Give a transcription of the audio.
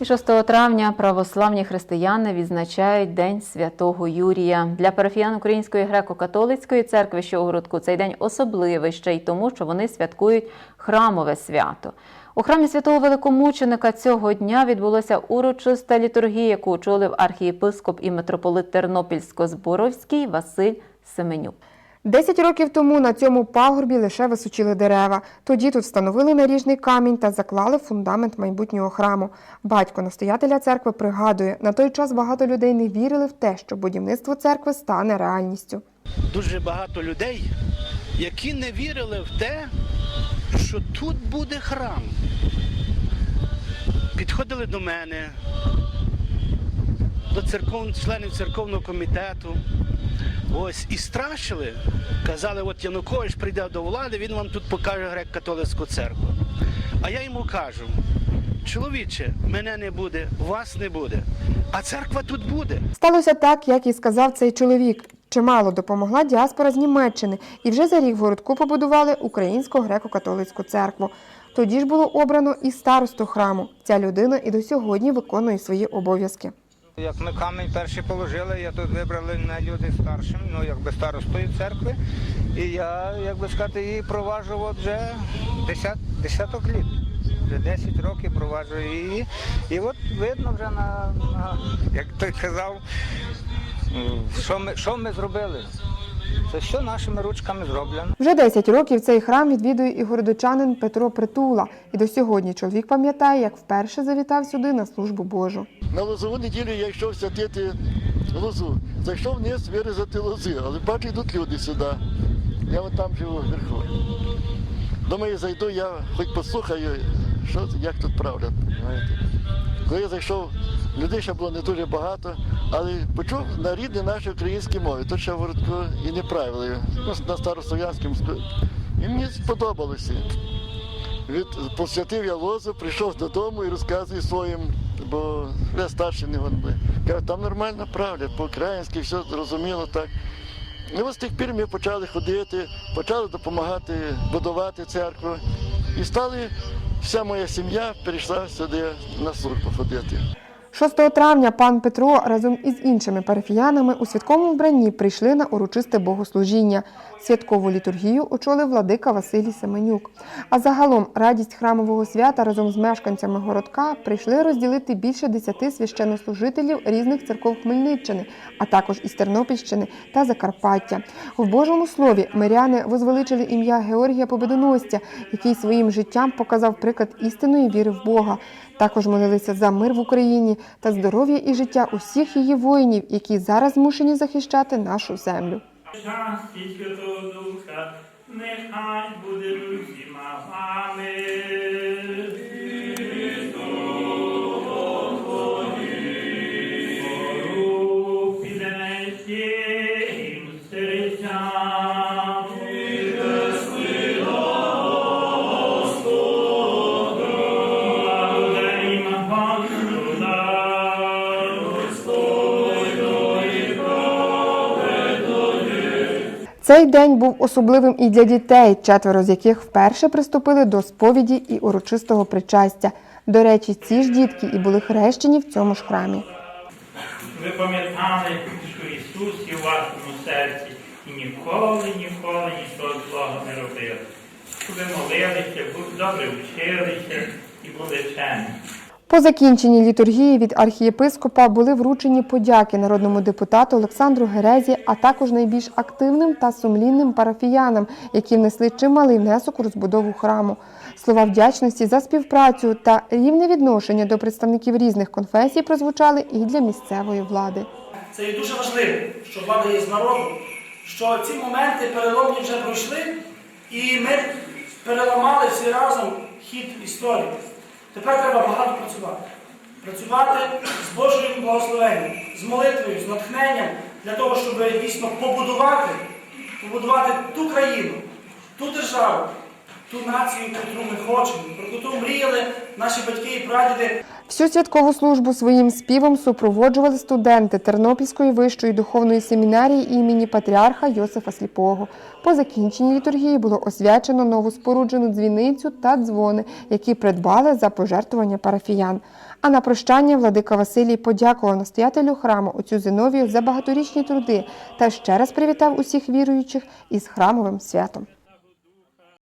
І 6 травня православні християни відзначають День Святого Юрія. Для парафіян Української греко-католицької церкви, що у городку, цей день особливий ще й тому, що вони святкують храмове свято. У храмі святого великомученика цього дня відбулася урочиста літургія, яку очолив архієпископ і митрополит Тернопільсько-Зборовський Василь Семенюк. Десять років тому на цьому пагорбі лише височили дерева. Тоді тут встановили наріжний камінь та заклали фундамент майбутнього храму. Батько настоятеля церкви пригадує, на той час багато людей не вірили в те, що будівництво церкви стане реальністю. дуже багато людей, які не вірили в те, що тут буде храм. Підходили до мене, до церков... членів церковного комітету. Ось і страшили. Казали, от Янукович прийде до влади, він вам тут покаже греко-католицьку церкву. А я йому кажу: чоловіче, мене не буде, вас не буде, а церква тут буде. Сталося так, як і сказав цей чоловік. Чимало допомогла діаспора з Німеччини, і вже за рік в городку побудували Українську греко-католицьку церкву. Тоді ж було обрано і старосту храму. Ця людина і до сьогодні виконує свої обов'язки. Як ми камінь перший положили, я тут вибрали на люди старшим, ну якби старостою церкви. І я, як би сказати, її проваджу вже десят, десяток літ. Вже 10 років проваджу її. І от видно вже на, на як той казав, що ми, що ми зробили. Це що нашими ручками зроблено. Вже 10 років цей храм відвідує і городочанин Петро Притула. І до сьогодні чоловік пам'ятає, як вперше завітав сюди на службу Божу. На лозову неділю я йшов святити лозу. Зайшов вниз вирізати лози, але бачу, йдуть люди сюди. Я от там живу вверху. Думаю, зайду, я хоч послухаю, що, як тут знаєте. Коли я зайшов, людей ще було не дуже багато, але почув на рідній нашій українській мові. Тут ще в городку і не правили, ну, на старослов'янському. І мені сподобалося. Від, посвятив я лозу, прийшов додому і розказую своїм, бо я старший не вони. Кажу, там нормально правлять, по-українськи все зрозуміло так. І ось з тих пір ми почали ходити, почали допомагати будувати церкву. І стали, вся моя сім'я перейшла сюди на службу ходити. 6 травня пан Петро разом із іншими парафіянами у святковому вбранні прийшли на урочисте богослужіння. Святкову літургію очолив владика Василій Семенюк. А загалом радість храмового свята разом з мешканцями городка прийшли розділити більше десяти священнослужителів різних церков Хмельниччини, а також із Тернопільщини та Закарпаття. В Божому слові миряни возвеличили ім'я Георгія Победоносця, який своїм життям показав приклад істинної віри в Бога. Також молилися за мир в Україні та здоров'я і життя усіх її воїнів, які зараз змушені захищати нашу землю. Нехай буде вами. Цей день був особливим і для дітей, четверо з яких вперше приступили до сповіді і урочистого причастя. До речі, ці ж дітки і були хрещені в цьому ж храмі. Ви пам'ятали, що Ісус є у вашому серці і ніколи, ніколи нічого злого не робив. Ви молилися, добре вчилися і були вчені. По закінченні літургії від архієпископа були вручені подяки народному депутату Олександру Герезі, а також найбільш активним та сумлінним парафіянам, які внесли чималий внесок у розбудову храму. Слова вдячності за співпрацю та рівне відношення до представників різних конфесій прозвучали і для місцевої влади. Це є дуже важливо, що влада є з народу, що ці моменти переломні вже пройшли, і ми переламали всі разом хід історії. Тепер треба багато працювати. Працювати з Божою благословенням, з молитвою, з натхненням для того, щоб дійсно побудувати, побудувати ту країну, ту державу, ту націю, яку ми хочемо, про яку мріяли наші батьки і прадіди. Всю святкову службу своїм співом супроводжували студенти Тернопільської вищої духовної семінарії імені патріарха Йосифа Сліпого. По закінченні літургії було освячено нову споруджену дзвіницю та дзвони, які придбали за пожертвування парафіян. А на прощання владика Василій подякував настоятелю храму отцю Зиновію за багаторічні труди та ще раз привітав усіх віруючих із храмовим святом.